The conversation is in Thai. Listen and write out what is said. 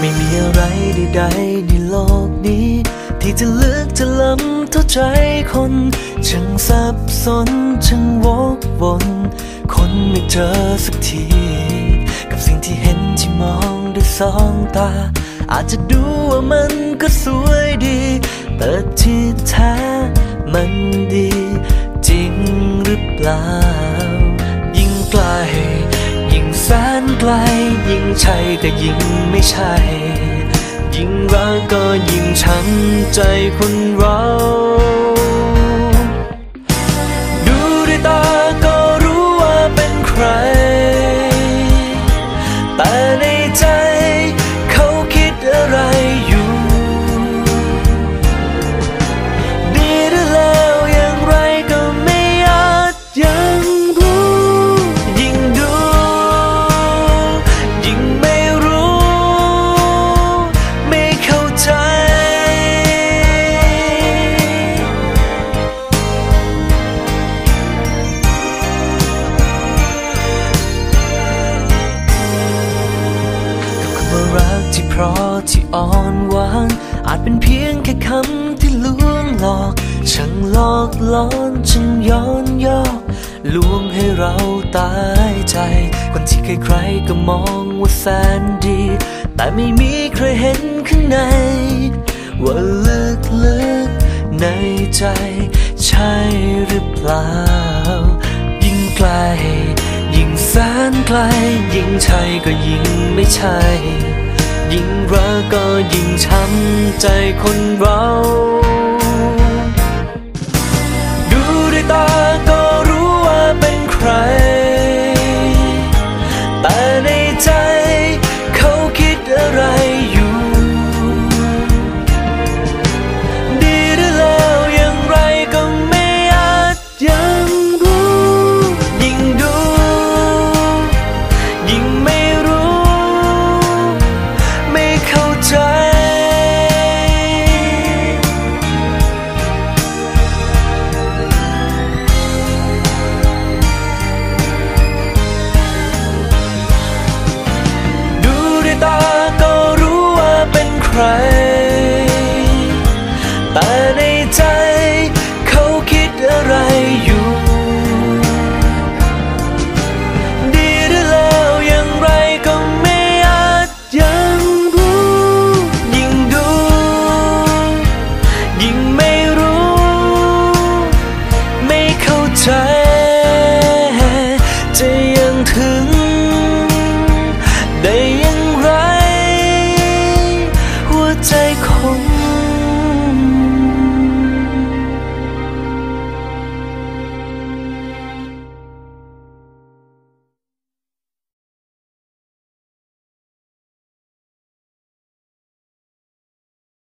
ไม่มีอะไรใดๆในโลกนี้ ที่จะเลือกจะล้ำเท่าใจคนช่างสับสนช่างวกวนคนไม่เจอสักที กับสิ่งที่เห็นที่มองด้วยสองตา อาจจะดูว่ามันก็สวยดี แต่ที่แท้มันดี จริงหรือเปล่า ไกล ยิ่งใช่ก็ยิ่งไม่ใช่ ยิ่งรักก็ยิ่งช้ำใจคนเรา ที่เพราะที่อ่อนหวาน อาจเป็นเพียงแค่คำที่ลวงหลอกช่างหลอกหลอนช่างย้อนยอกลวงให้เราตายใจ คนที่ใครๆก็มองว่าแสนดี แต่ไม่มีใครเห็นข้างใน ว่าลึกๆในใจ ใช่หรือเปล่า ยิ่งไกล ยิ่งแสนไกล ยิ่งใช่ก็ยิ่งไม่ใช่ รักก็ยิ่งช้ำใจคนเราดูด้วยตา